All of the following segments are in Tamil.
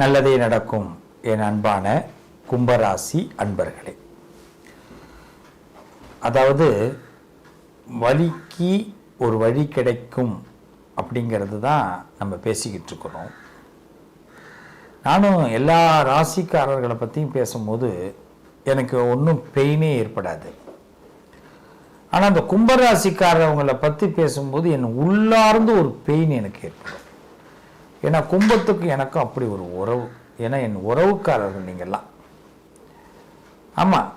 நல்லதே நடக்கும் என் அன்பான கும்பராசி அன்பர்களே. அதாவது வழிக்கு ஒரு வழி கிடைக்கும் அப்படிங்கிறது தான் நம்ம பேசிக்கிட்டு இருக்கிறோம். நானும் எல்லா ராசிக்காரர்களை பற்றியும் பேசும்போது எனக்கு ஒன்றும் பெயினே ஏற்படாது. ஆனால் அந்த கும்பராசிக்காரவங்களை பற்றி பேசும்போது என் உள்ளார்ந்து ஒரு பெயின் எனக்கு ஏற்படும். ஏன்னா கும்பத்துக்கு எனக்கும் அப்படி ஒரு உறவு. ஏன்னா என் உறவுக்காரர்கள் நீங்கள்லாம். ஆமாம்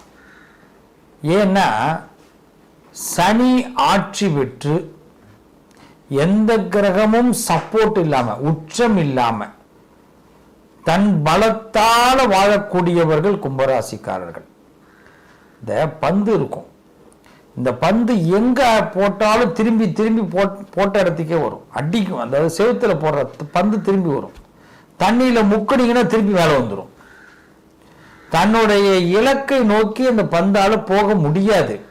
ஏன்னா சனி ஆட்சி பெற்று எந்த கிரகமும் சப்போர்ட் இல்லாமல் உச்சம் இல்லாமல் தன் பலத்தால் வாழக்கூடியவர்கள் கும்பராசிக்காரர்கள். இந்த பந்து இருக்கும். இந்த பந்து எங்கே போட்டாலும் திரும்பி திரும்பி போட்- போட்ட இடத்துக்கே வரும். அடிக்கும். அதாவது செவுத்துல போடுற பந்து திரும்பி வரும். தண்ணியில முக்கடிங்கன்னா திரும்பி மேலே வந்துடும் தன்னுடைய இலக்கை நோக்கி அந்த பந்தால போக முடியாது.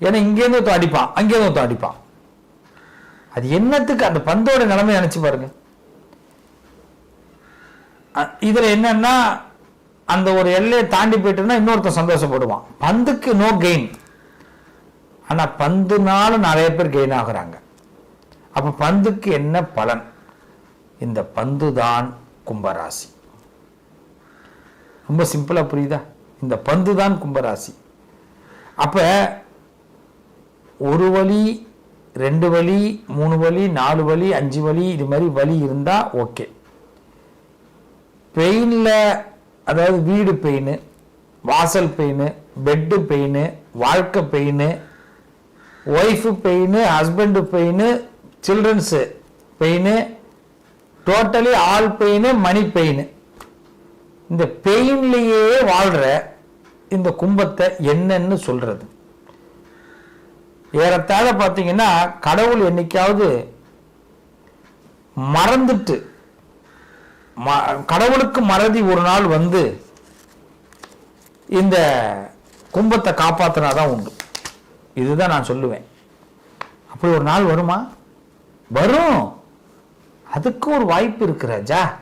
ஏன்னா இங்கேருந்து ஒருத்தன் அடிப்பான் அங்கேருந்து ஒருத்தன் அடிப்பான். அது என்னத்துக்கு? அந்த பந்தோட நிலைமை நினைச்சு பாருங்க. இதில் என்னன்னா அந்த ஒரு எல்லையை தாண்டி போயிட்டுன்னா இன்னொருத்தன் சந்தோஷப்படுவான். பந்துக்கு நோ கெயின் ஆனால் பந்துனால நிறைய பேர் கெயின் ஆகுறாங்க. அப்போ பந்துக்கு என்ன பலன்? இந்த பந்து தான் கும்பராசி. ரொம்ப சிம்பிளாக புரியுதா? இந்த பந்து தான் கும்பராசி. அப்போ ஒரு வழி ரெண்டு வழி மூணு வழி நாலு வழி அஞ்சு வழி இது மாதிரி வழி இருந்தால் ஓகே பெயினில் அதாவது வீடு பெயின் வாசல் பெயின் பெட்டு பெயின் வாழ்க்கை pain wife pain husband pain childrens pain totally all pain money pain இந்த பெயின்லேயே வாழ்கிற இந்த கும்பத்தை என்னன்னு சொல்கிறது ஏறத்தாழ பார்த்தீங்கன்னா கடவுள் என்னைக்காவது மறந்துட்டு ம- கடவுளுக்கு மறதி ஒரு நாள் வந்து இந்த கும்பத்தை காப்பாற்றினா தான் உண்டு. இதுதான் நான் சொல்லுவேன். அப்படி ஒரு நாள் வருமா? வரும். அதுக்கும் ஒரு வாய்ப்பு இருக்கு ராஜா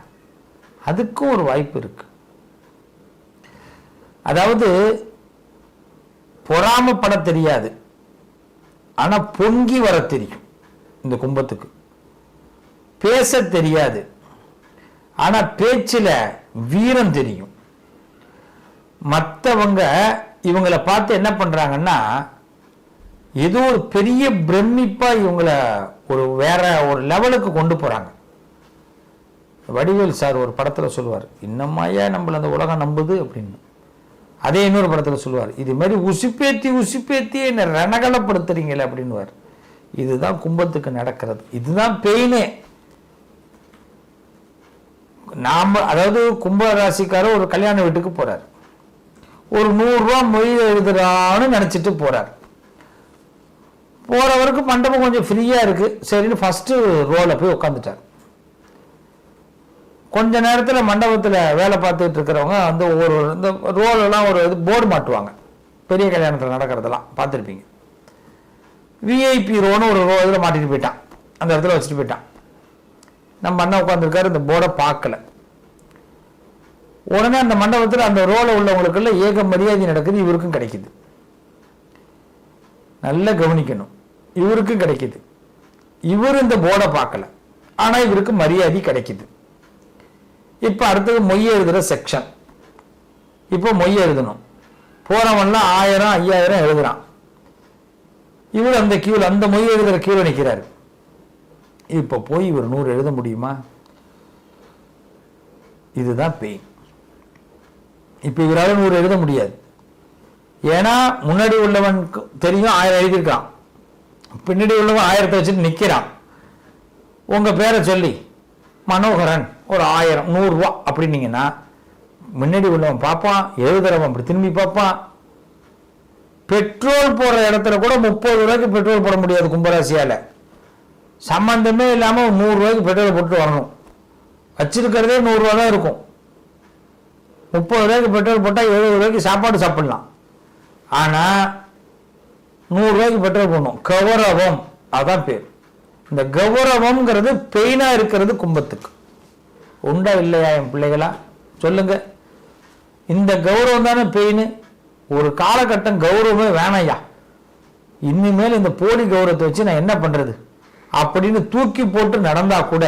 அதுக்கும் ஒரு வாய்ப்பு இருக்கு. அதாவது பொறாமப்பட தெரியாது. ஆனா பொங்கி வர தெரியும் இந்த கும்பத்துக்கு. பேச தெரியாது. ஆனா பேச்சுல வீரம் தெரியும். மற்றவங்க இவங்களை பார்த்து என்ன பண்றாங்கன்னா ஏதோ ஒரு பெரிய பிரமிப்பா இவங்களை ஒரு வேற ஒரு லெவலுக்கு கொண்டு போறாங்க. வடிவேல் சார் ஒரு படத்துல சொல்லுவார் இன்னமாயா நம்மளை அந்த உலகம் நம்புது? அப்படின்னு. அதே இன்னொரு படத்துல சொல்லுவார் இது மாதிரி உசுப்பேத்தி உசுப்பேத்தி என்ன ரணகலப்படுத்துறீங்களே அப்படின்னுவார். இதுதான் கும்பத்துக்கு நடக்கிறது. இதுதான் பெயினே நாம் அதாவது கும்ப ராசிக்காரர் ஒரு கல்யாண வீட்டுக்கு போறார். ஒரு நூறுரூவா மொழி எழுதுறான்னு போகிறார் போகிற வரைக்கும் மண்டபம் கொஞ்சம் ஃப்ரீயாக இருக்குது சரின்னு ஃபஸ்ட்டு ரோலை போய் உட்காந்துட்டார் கொஞ்ச நேரத்தில் மண்டபத்தில் வேலை பார்த்துட்டு இருக்கிறவங்க வந்து ஒவ்வொரு இந்த ரோலெல்லாம் ஒரு இது போர்டு மாட்டுவாங்க. பெரிய கல்யாணத்தில் நடக்கிறதெல்லாம் பார்த்துருப்பீங்க. விஐபி ரோன்னு ஒரு ரோ இதில் மாட்டிட்டு போயிட்டான். அந்த இடத்துல வச்சுட்டு போயிட்டான். நம்ம அண்ணன் உட்காந்துருக்காரு இந்த போர்டை பார்க்கல. உடனே அந்த மண்டபத்தில் அந்த ரோலை உள்ளவங்களுக்குள்ள ஏக மரியாதை நடக்குது இவருக்கும் கிடைக்குது. நல்லா கவனிக்கணும். இவருக்கும் கிடைக்குது. இவர் இந்த போர்டை பார்க்கல. ஆனா இவருக்கு மரியாதை கிடைக்குது. இப்ப அடுத்தது மொய் எழுதுற செக்ஷன் இப்போ மொய் எழுதணும். போறவன்லாம் ஆயிரம் ஐயாயிரம் எழுதுறான். இவர் அந்த கியூல அந்த மொய் எழுதுற கியூல நிக்கிறாரு. இப்போ போய் இவர் நூறு எழுத முடியுமா? இதுதான் பெயின் இப்ப இவரால நூறு எழுத முடியாது. ஏன்னா முன்னாடி உள்ளவனுக்கு தெரியும் ஆயிரம் எழுதியிருக்கான். பின்னாடி உள்ளவன் ஆயிரத்தை வச்சுட்டு நிற்கிறான் உங்கள் பேரை சொல்லி மனோகரன் ஒரு ஆயிரம் நூறுரூவா அப்படின்னீங்கன்னா முன்னாடி உள்ளவன் பார்ப்பான் எழுதுறவன் அப்படி திரும்பி பார்ப்பான். பெட்ரோல் போடுற இடத்துல கூட முப்பது ரூபாய்க்கு பெட்ரோல் போட முடியாது கும்பராசியால். சம்மந்தமே இல்லாமல் நூறுரூவாய்க்கு பெட்ரோல் போட்டு வரணும். வச்சிருக்கிறதே நூறுரூவா தான் இருக்கும். முப்பது ரூபாய்க்கு பெட்ரோல் போட்டால் எழுபது ரூபாய்க்கு சாப்பாடு சாப்பிட்லாம். ஆனால் நூறுரூவாய்க்கு பெட்ரோல் போடணும். கௌரவம். அதான் பேர். இந்த கௌரவம்ங்கிறது பெயினா இருக்கிறது கும்பத்துக்கு. உண்டா இல்லையா என் பிள்ளைகளா? சொல்லுங்க. இந்த கௌரவம் தானே பெயின் ஒரு காலகட்டம் கௌரவமே வேணையா? இனிமேல் இந்த போலி கௌரவத்தை வச்சு நான் என்ன பண்றது? அப்படின்னு தூக்கி போட்டு நடந்தா கூட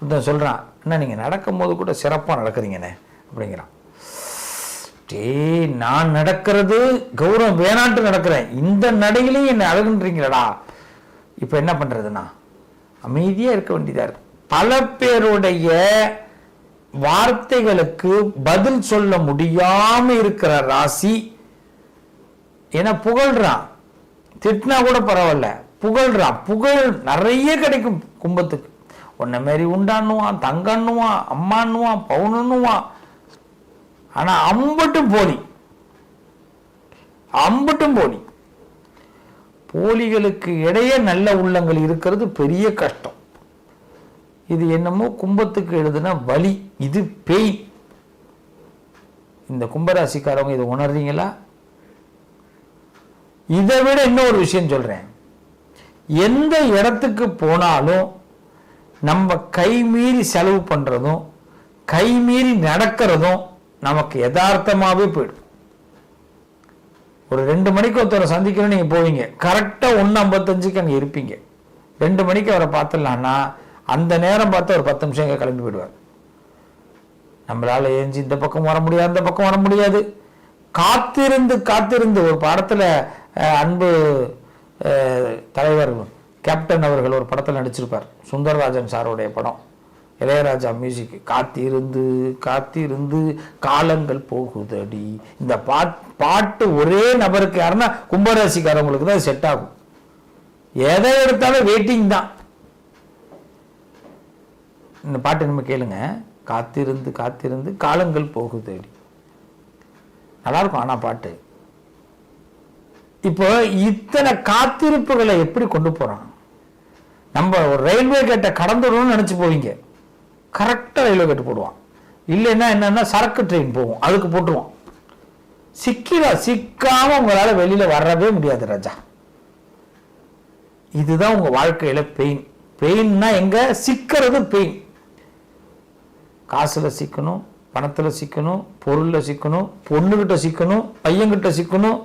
சொல்கிறான் சொல்றான் என்ன நீங்க நடக்கும்போது கூட சிறப்பாக நடக்கிறீங்கண்ணே அப்படிங்கிறான். டேய் நான் நடக்கிறது கௌரவம் வேணான்ட்டு நடக்கிறேன். இந்த நடையிலையும் என்னை அழகுன்றீங்களடா. இப்போ என்ன பண்ணுறதுண்ணா அமைதியாக இருக்க வேண்டியதாக இருக்கு. பல பேருடைய வார்த்தைகளுக்கு பதில் சொல்ல முடியாமல் இருக்கிற ராசி என புகழ்றான் திட்டினா கூட பரவாயில்ல. புகழ்றான் புகழ் நிறைய கிடைக்கும் கும்பத்துக்கு. உன்னை மாரி உண்டான்னுவான் தங்கன்னுவான் அம்மான்னுவான் பவுனுன்னுவான். ஆனா அம்பட்டும் போலி. அம்பட்டும் போலி. போலிகளுக்கு இடையே நல்ல உள்ளங்கள் இருக்கிறது பெரிய கஷ்டம். இது என்னமோ கும்பத்துக்கு எழுதுன வலி இது பேய். இந்த கும்பராசிக்காரவங்க இதை உணர்றீங்களா? இதை விட இன்னொரு விஷயம் சொல்றேன். எந்த இடத்துக்கு போனாலும் நம்ம கை மீறி செலவு பண்றதும் கைமீறி நடக்கிறதும் நமக்கு யதார்த்தமாகவே போயிடும். ஒரு ரெண்டு மணிக்கு ஒருத்தரை சந்திக்கணும் நீங்க போவீங்க. கரெக்டா ஒன்று ஐம்பத்தஞ்சுக்கு அங்கே இருப்பீங்க. ரெண்டு மணிக்கு அவரை பார்த்துடலான்னா அந்த நேரம் பார்த்து ஒரு பத்து நிமிஷம் இங்கே கிளம்பி போயிடுவார். நம்மளால ஏஞ்சி இந்த பக்கம் வர முடியாது அந்த பக்கம் வர முடியாது. காத்திருந்து காத்திருந்து ஒரு படத்துல அன்பு தலைவர் கேப்டன் அவர்கள் ஒரு படத்தில் நடிச்சிருப்பார். சுந்தரராஜன் சாருடைய படம். இளையராஜா மியூசிக் காத்திருந்து காத்திருந்து காலங்கள் போகுதடி. இந்த பாட் பாட்டு ஒரே நபருக்கு யாருன்னா கும்பராசிக்காரவங்களுக்கு தான் செட் ஆகும். எதை எடுத்தாலும் வெயிட்டிங் தான். இந்த பாட்டு நம்ம கேளுங்க. காத்திருந்து காத்திருந்து காலங்கள் போகுதடி. நல்லா இருக்கும் ஆனால் பாட்டு. இப்போ இத்தனை காத்திருப்புகளை எப்படி கொண்டு போகிறான் நம்ம ஒரு ரயில்வே கேட்டை கடந்துடணும்னு நினச்சி போவீங்க. கரெக்டாக ரயில்வே கேட்டு போடுவான். இல்லைன்னா என்னென்னா சரக்கு ட்ரெயின் போகும். அதுக்கு போட்டுருவான். சிக்கிலா சிக்காமல் உங்களால் வெளியில் வரவே முடியாது ராஜா. இதுதான் உங்கள் வாழ்க்கையில் பெயின் பெயின்னா எங்கே? சிக்கிறது பெயின் காசில் சிக்கணும் பணத்தில் சிக்கணும் பொருளில் சிக்கணும் பொண்ணுக்கிட்ட சிக்கணும் பையன்கிட்ட சிக்கணும்.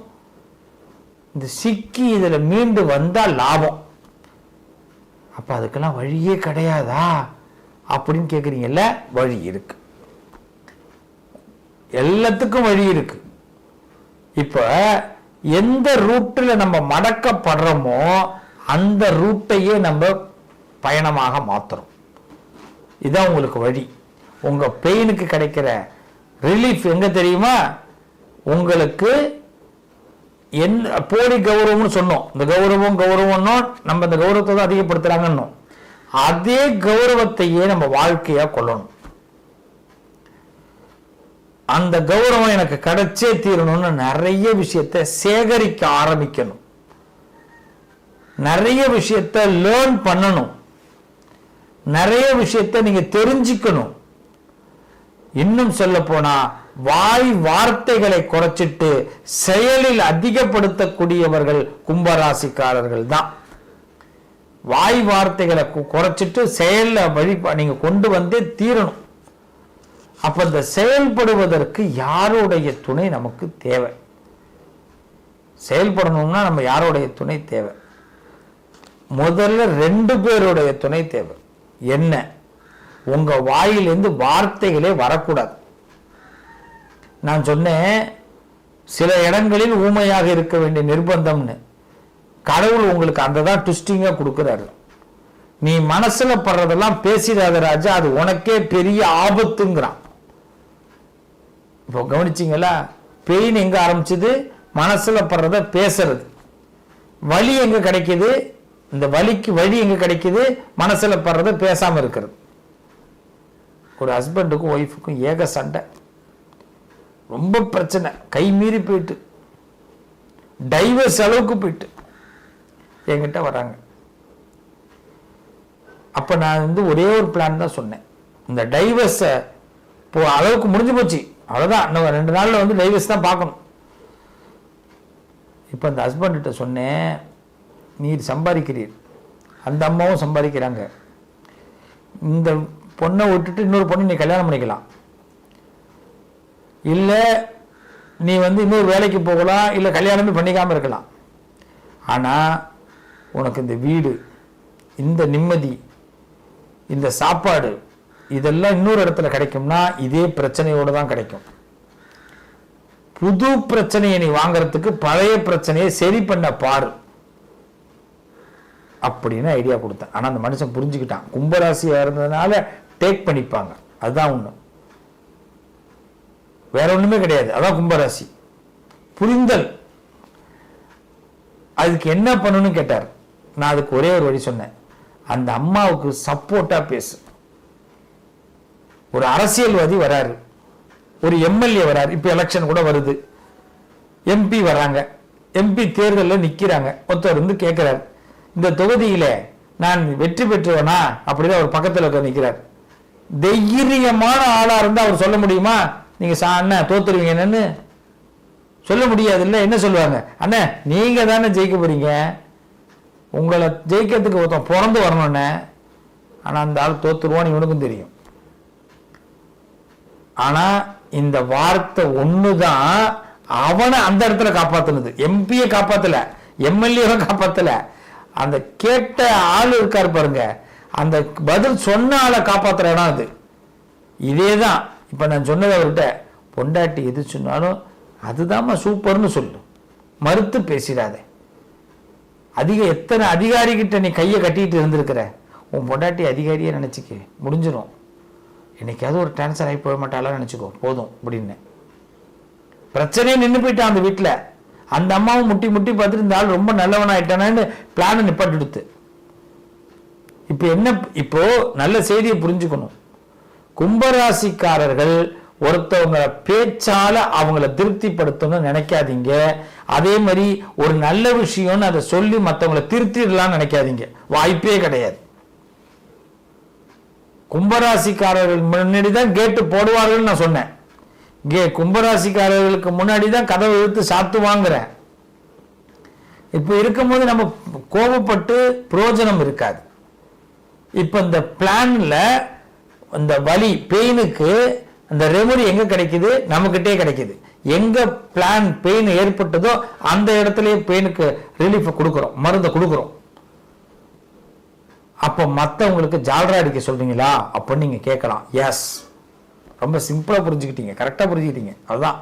இந்த சிக்கி இதில் மீண்டு வந்தால் லாபம். அப்போ அதுக்கெல்லாம் வழியே கிடையாதா? அப்படின்னு கேட்குறீங்கல்ல வழி இருக்கு. எல்லாத்துக்கும் வழி இருக்கு. இப்போ எந்த ரூட்டில் நம்ம மடக்கப்படுறோமோ அந்த ரூட்டையே நம்ம பயணமாக மாற்றுறோம் இதுதான் உங்களுக்கு வழி. உங்கள் பெயினுக்கு கிடைக்கிற ரிலீஃப் எங்கே தெரியுமா? உங்களுக்கு என்ன போலி கௌரவம்னு சொன்னோம். இந்த கௌரவம் கௌரவம்னோ நம்ம இந்த கௌரவத்தை தான் அதிகப்படுத்துகிறாங்கன்னோம் அதே கௌரவத்தையே நம்ம வாழ்க்கையா கொள்ளணும். அந்த கௌரவம் எனக்கு கிடைச்சே தீரணும்னு நிறைய விஷயத்தை சேகரிக்க ஆரம்பிக்கணும். நிறைய விஷயத்த லேர்ன் பண்ணணும். நிறைய விஷயத்த நீங்க தெரிஞ்சுக்கணும். இன்னும் சொல்ல போனா வாய் வார்த்தைகளை குறைச்சிட்டு செயலில் அதிகப்படுத்தக்கூடியவர்கள் கும்பராசிக்காரர்கள் தான். வாய் வார்த்தைகளை குறைச்சிட்டு செயலில் வழி நீங்கள் கொண்டு வந்தே தீரணும். அப்போ இந்த செயல்படுவதற்கு யாருடைய துணை நமக்கு தேவை? செயல்படணும்னா நம்ம யாருடைய துணை தேவை? முதல்ல ரெண்டு பேருடைய துணை தேவை. என்ன? உங்கள் வாயிலேருந்து வார்த்தைகளே வரக்கூடாது. நான் சொன்னேன் சில இடங்களில் ஊமையாக இருக்க வேண்டிய நிர்பந்தம்னு. கடவுள் உங்களுக்கு அந்த தான் ட்விஸ்டிங்காக கொடுக்குறாரு. நீ மனசுல படுறதெல்லாம் பேசிடாத ராஜா அது உனக்கே பெரிய ஆபத்துங்கிறான். இப்போ கவனிச்சிங்களா? பெயின் எங்கே ஆரம்பிச்சது? மனசுல படுறத பேசுறது. வலி எங்கே கிடைக்குது? இந்த வலிக்கு வழி எங்கே கிடைக்குது? மனசுல படுறத பேசாமல் இருக்கிறது. ஒரு ஹஸ்பண்டுக்கும் ஒய்ஃபுக்கும் ஏக சண்டை. ரொம்ப பிரச்சனை. கை மீறி போயிட்டு. டைவர்ஸ் அளவுக்கு போயிட்டு. என்கிட்ட வராங்க. அப்போ நான் வந்து ஒரே ஒரு பிளான் தான் சொன்னேன். இந்த டைவர்ஸை இப்போ அளவுக்கு முடிஞ்சு போச்சு. அவ்வளோதான் நம்ம ரெண்டு நாளில் வந்து டைவர்ஸ் தான் பார்க்கணும். இப்போ அந்த ஹஸ்பண்ட்கிட்ட சொன்னேன் நீர் சம்பாதிக்கிறீர். அந்த அம்மாவும் சம்பாதிக்கிறாங்க. இந்த பொண்ணை விட்டுட்டு இன்னொரு பொண்ணு நீ கல்யாணம் பண்ணிக்கலாம். இல்லை நீ வந்து இன்னொரு வேலைக்கு போகலாம் இல்லை கல்யாணமே பண்ணிக்காமல் இருக்கலாம். ஆனால் உனக்கு இந்த வீடு இந்த நிம்மதி இந்த சாப்பாடு இதெல்லாம் இன்னொரு இடத்துல கிடைக்கும்னா இதே பிரச்சனையோடு தான் கிடைக்கும். புது பிரச்சனையை நீ வாங்குறதுக்கு பழைய பிரச்சனையை சரி பண்ண பாரு. அப்படின்னு ஐடியா கொடுத்தேன். ஆனால் அந்த மனுஷன் புரிஞ்சுக்கிட்டான். கும்பராசியாக இருந்ததுனால டேக் பண்ணிப்பாங்க. அதுதான் ஒன்று வேற ஒண்ணுமே கிடையாது. அதான் கும்பராசி. புரிந்தல். அதுக்கு என்ன பண்ணணும்னு கேட்டார். நான் அதுக்கு ஒரே ஒரு வழி சொன்னேன். அந்த அம்மாவுக்கு சப்போர்ட்டா பேசு. ஒரு அரசியல்வாதி வராரு. ஒரு எம்எல்ஏ வராரு. இப்ப எலெக்ஷன் கூட வருது. எம்பி வராங்க எம்பி தேர்தலில் நிக்கிறாங்க. ஒருத்தர் வந்து கேட்குறாரு இந்த தொகுதியில நான் வெற்றி பெற்றுவேனா? அப்படிதான் அவர் பக்கத்துல உட்கார்ந்து நிற்கிறார் தைரியமான ஆளா இருந்தா அவர் சொல்ல முடியுமா? நீங்க சா அண்ணன் தோத்துருவீங்க என்னன்னு? சொல்ல முடியாது இல்ல என்ன சொல்லுவாங்க? அண்ணே நீங்க தானே ஜெயிக்க போறீங்க? உங்களை ஜெயிக்கிறதுக்கு ஒருத்தன் பிறந்து வரணும்னே ஆனால் அந்த ஆள் தோத்துருவான்னு இவனுக்கும் தெரியும். ஆனால் இந்த வார்த்தை ஒன்று தான் அவனை அந்த இடத்துல காப்பாற்றுனது எம்பியை காப்பாற்றலை எம்எல்ஏவை காப்பாற்றலை அந்த கேட்ட ஆள் இருக்கார் பாருங்க அந்த பதில் சொன்ன ஆளை காப்பாற்றுற இடம் அது. இதே தான் இப்போ நான் சொன்னதை அவர்கிட்ட பொண்டாட்டி எது சொன்னாலும் அதுதாம்மா சூப்பர்னு சொல்லு. மறுத்து பேசிடாதே. அதிக எத்தனை அதிகாரிகிட்ட நீ கையை கட்டிட்டு இருந்திருக்கிற? உன் பொண்டாட்டி அதிகாரியே நினச்சிக்க முடிஞ்சிடும் என்னைக்காவது ஒரு டிரான்ஸ்ஃபர் ஆகி போக மாட்டாலாம் நினச்சிக்கோ போதும் அப்படின்னு. பிரச்சனையே நின்று போயிட்டான் அந்த வீட்டில் அந்த அம்மாவும் முட்டி முட்டி பார்த்துட்டு இந்த ஆள் ரொம்ப நல்லவனாயிட்டானு பிளானை நிப்பாட்டி எடுத்து இப்போ என்ன இப்போ நல்ல செய்தியை புரிஞ்சுக்கணும். கும்பராசிக்காரர்கள் ஒருத்தவங்க பேச்சால அவங்கள திருப்திப்படுத்தணும்னு நினைக்காதீங்க. அதே மாதிரி ஒரு நல்ல விஷயம்னு அதை சொல்லி மற்றவங்களை திருத்திடலாம்னு நினைக்காதீங்க. வாய்ப்பே கிடையாது. கும்பராசிக்காரர்கள் முன்னாடி தான் கேட்டு போடுவார்கள் நான் சொன்னேன். கே கும்பராசிக்காரர்களுக்கு முன்னாடி தான் கதவை இழுத்து சாத்துவாங்கிறேன். இப்போ இருக்கும்போது நம்ம கோபப்பட்டு புரோஜனம் இருக்காது. இப்போ இந்த பிளான்ல இந்த வலி பெயினுக்கு அந்த ரெமடி எங்க கிடைக்குது? நம்மகிட்டே கிடைக்குது. எங்க பிளான் பெயின் ஏற்பட்டதோ அந்த இடத்துலயே பெயினுக்கு ரிலீஃப் கொடுக்குறோம். மருந்தை கொடுக்குறோம். அப்போ மற்றவங்களுக்கு ஜால்ரா அடிக்க சொல்றீங்களா? அப்போ நீங்க கேட்கலாம். எஸ் ரொம்ப சிம்பிளா புரிஞ்சுக்கிட்டீங்க. கரெக்டா புரிஞ்சுக்கிட்டீங்க. அதுதான்.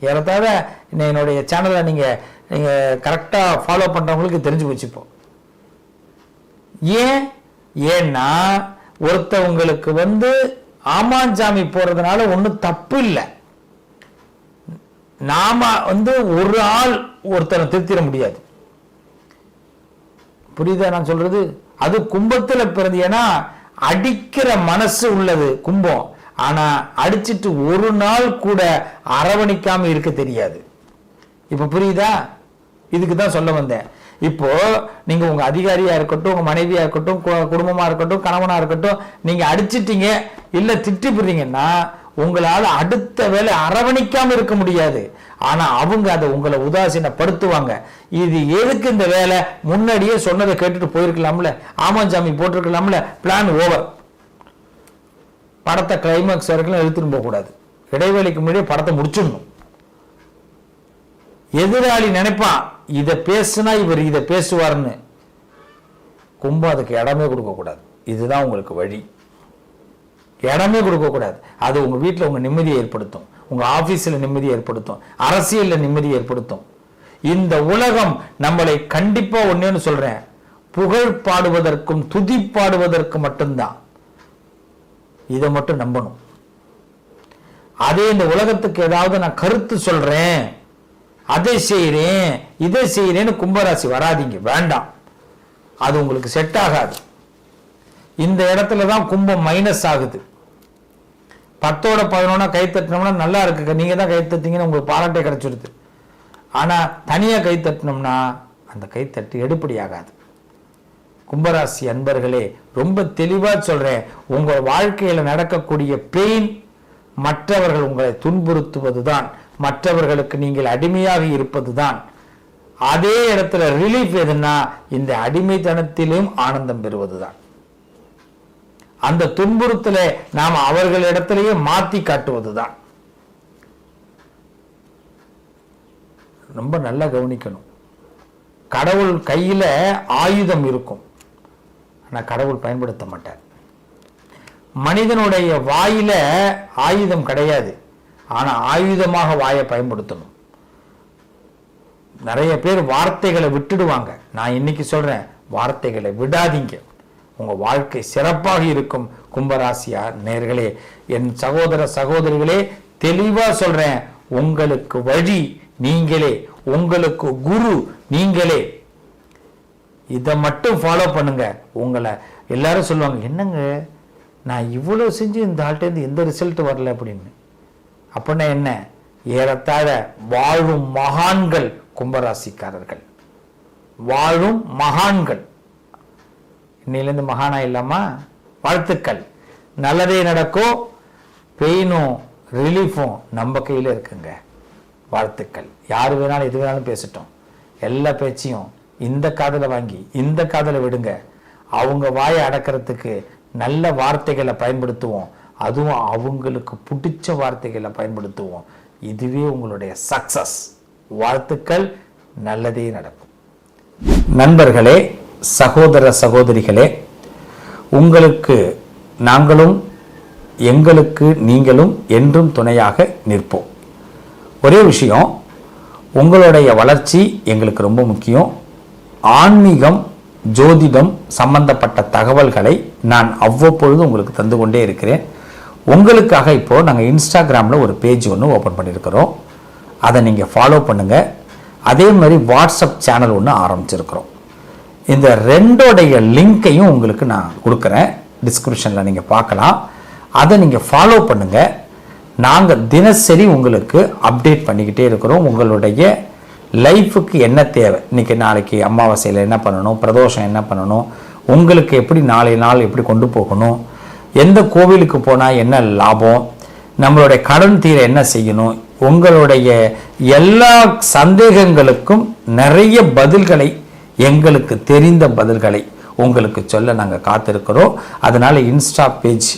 ஏறத்தாழ என்னுடைய சேனலை நீங்க நீங்க கரெக்டா ஃபாலோ பண்றவங்களுக்கு தெரிஞ்சு போச்சு ஏன்? ஏன்னா ஒருத்தவங்களுக்கு வந்து ஆமாஞ்சாமி போறதுனால ஒன்றும் தப்பு இல்லை. நாம வந்து ஒரு ஆள் ஒருத்தனை திருத்திட முடியாது. புரியுதா நான் சொல்றது? அது கும்பத்துல பிறந்து ஏன்னா அடிக்கிற மனசு உள்ளது கும்பம். ஆனா அடிச்சிட்டு ஒரு நாள் கூட அரவணைக்காம இருக்க தெரியாது. இப்ப புரியுதா? இதுக்கு தான் சொல்ல வந்தேன். இப்போ நீங்க உங்க அதிகாரியா இருக்கட்டும் உங்க மனைவியா இருக்கட்டும் கு- குடும்பமா இருக்கட்டும் கணவனா இருக்கட்டும் நீங்க அடிச்சிட்டீங்க இல்ல திட்டி போடுறீங்கன்னா உங்களால அடுத்த வேலை அரவணைக்காம இருக்க முடியாது. ஆனா அவங்க அதை உங்களை உதாசீனப்படுத்துவாங்க. இது எதுக்கு இந்த வேலை? முன்னாடியே சொன்னதை கேட்டுட்டு போயிருக்கலாம்ல. ஆமாஞ்சாமி போட்டிருக்கலாம்ல. பிளான் ஓவர் படத்தை கிளைமேக்ஸ் வரைக்கும் எடுத்துட்டு போகக்கூடாது. இடைவேளைக்கு முன்னாடியே படத்தை முடிச்சிடணும். எதிராளி நினைப்பான் இதை பேசுனா இவர் இதை பேசுவார்னு கும்பம் அதுக்கு இடமே கொடுக்கக்கூடாது. இதுதான் உங்களுக்கு வழி. இடமே கொடுக்கக்கூடாது. அது உங்கள் வீட்டில் உங்கள் நிம்மதியை ஏற்படுத்தும். உங்கள் ஆஃபீஸில் நிம்மதியை ஏற்படுத்தும். அரசியலில் நிம்மதி ஏற்படுத்தும். இந்த உலகம் நம்மளை கண்டிப்பாக ஒன்றுன்னு சொல்கிறேன் புகழ் பாடுவதற்கும் துதி பாடுவதற்கு மட்டும்தான். இதை மட்டும் நம்பணும். அதே இந்த உலகத்துக்கு ஏதாவது நான் கருத்து சொல்கிறேன் அதை செய்கிறேன் இதை செய்கிறேன்னு கும்பராசி வராதீங்க. வேண்டாம். அது உங்களுக்கு செட் ஆகாது. இந்த இடத்துல தான் கும்பம் மைனஸ் ஆகுது. பத்தோட பதினொன்னா கை தட்டினோம்னா நல்லா இருக்கு நீங்கள் தான் கை தட்டிங்கன்னு உங்களுக்கு பாராட்டே கிடைச்சிருது. ஆனால் தனியாக கை தட்டினோம்னா அந்த கை தட்டு எடுப்படி ஆகாது. கும்பராசி அன்பர்களே ரொம்ப தெளிவாக சொல்கிறேன் உங்கள் வாழ்க்கையில் நடக்கக்கூடிய பெயின் மற்றவர்கள் உங்களை துன்புறுத்துவது தான் மற்றவர்களுக்கு நீங்கள் அடிமையாக இருப்பதுதான். அதே இடத்துல ரிலீஃப் எதுன்னா இந்த அடிமைத்தனத்திலும் ஆனந்தம் பெறுவதுதான். அந்த துன்புறுத்தல நாம் அவர்களிடத்திலேயே மாத்தி காட்டுவதுதான். ரொம்ப நல்லா கவனிக்கணும். கடவுள் கையில ஆயுதம் இருக்கும். ஆனா கடவுள் பயன்படுத்த மாட்டார். மனிதனுடைய வாயில ஆயுதம் கிடையாது. ஆனா ஆயுதமாக வாயை பயன்படுத்தணும். நிறைய பேர் வார்த்தைகளை விட்டுடுவாங்க. நான் இன்னைக்கு சொல்றேன் வார்த்தைகளை விடாதீங்க. உங்க வாழ்க்கை சிறப்பாக இருக்கும் கும்பராசியா நேர்களே. என் சகோதர சகோதரிகளே தெளிவா சொல்றேன் உங்களுக்கு வழி நீங்களே உங்களுக்கு குரு நீங்களே. இதை மட்டும் ஃபாலோ பண்ணுங்க. உங்களை எல்லாரும் சொல்லுவாங்க என்னங்க? நான் இவ்வளோ செஞ்சு இந்த ஆள்கிட்டேருந்து எந்த ரிசல்ட் வரல? அப்படின்னு. அப்படின்னா என்ன? ஏறத்தாழ வாழும் மகான்கள் கும்பராசிக்காரர்கள். வாழும் மகான்கள். இன்னிலேருந்து மகானா இல்லாமா வாழ்த்துக்கள். நல்லதே நடக்கும் பெயினும் ரிலீஃபும் நம்ம கையில் இருக்குங்க. வாழ்த்துக்கள். யார் வேணாலும் எது வேணாலும் பேசிட்டோம். எல்லா பேச்சையும் இந்த காதலை வாங்கி இந்த காதலை விடுங்க. அவங்க வாயை அடக்கிறதுக்கு நல்ல வார்த்தைகளை பயன்படுத்துவோம். அதுவும் அவங்களுக்கு பிடிச்ச வார்த்தைகளை பயன்படுத்துவோம். இதுவே உங்களுடைய சக்சஸ் வாழ்த்துக்கள் நல்லதே நடக்கும். நண்பர்களே சகோதர சகோதரிகளே உங்களுக்கு நாங்களும் எங்களுக்கு நீங்களும் என்றும் துணையாக நிற்போம். ஒரே விஷயம் உங்களுடைய வளர்ச்சி எங்களுக்கு ரொம்ப முக்கியம். ஆன்மீகம் ஜோதிடம் சம்பந்தப்பட்ட தகவல்களை நான் அவ்வப்பொழுது உங்களுக்கு தந்து கொண்டே இருக்கிறேன். உங்களுக்காக இப்போது நாங்கள் இன்ஸ்டாகிராமில் ஒரு பேஜ் ஒன்று ஓப்பன் பண்ணியிருக்கிறோம் அதை நீங்கள் ஃபாலோ பண்ணுங்கள் அதே மாதிரி வாட்ஸ்அப் சேனல் ஒன்று ஆரம்பிச்சிருக்கிறோம். இந்த ரெண்டோடைய லிங்க்கையும் உங்களுக்கு நான் கொடுக்குறேன். டிஸ்கிரிப்ஷனில் நீங்கள் பார்க்கலாம். அதை நீங்கள் ஃபாலோ பண்ணுங்கள் நாங்கள் தினசரி உங்களுக்கு அப்டேட் பண்ணிக்கிட்டே இருக்கிறோம். உங்களுடைய லைஃபுக்கு என்ன தேவை? இன்றைக்கி நாளைக்கு அமாவாசையில் என்ன பண்ணணும்? பிரதோஷம் என்ன பண்ணணும்? உங்களுக்கு எப்படி நாளை நாள் எப்படி கொண்டு போகணும்? எந்த கோவிலுக்கு போனால் என்ன லாபம்? நம்மளுடைய கடன் தீர என்ன செய்யணும்? உங்களுடைய எல்லா சந்தேகங்களுக்கும் நிறைய பதில்களை எங்களுக்கு தெரிந்த பதில்களை உங்களுக்கு சொல்ல நாங்கள் காத்திருக்கிறோம். அதனால் இன்ஸ்டா பேஜ்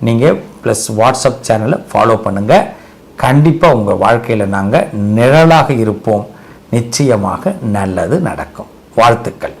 நீங்கள் ப்ளஸ் வாட்ஸ்அப் சேனலை ஃபாலோ பண்ணுங்கள் கண்டிப்பாக உங்கள் வாழ்க்கையில் நாங்கள் நிழலாக இருப்போம். நிச்சயமாக நல்லது நடக்கும். வாழ்த்துக்கள்.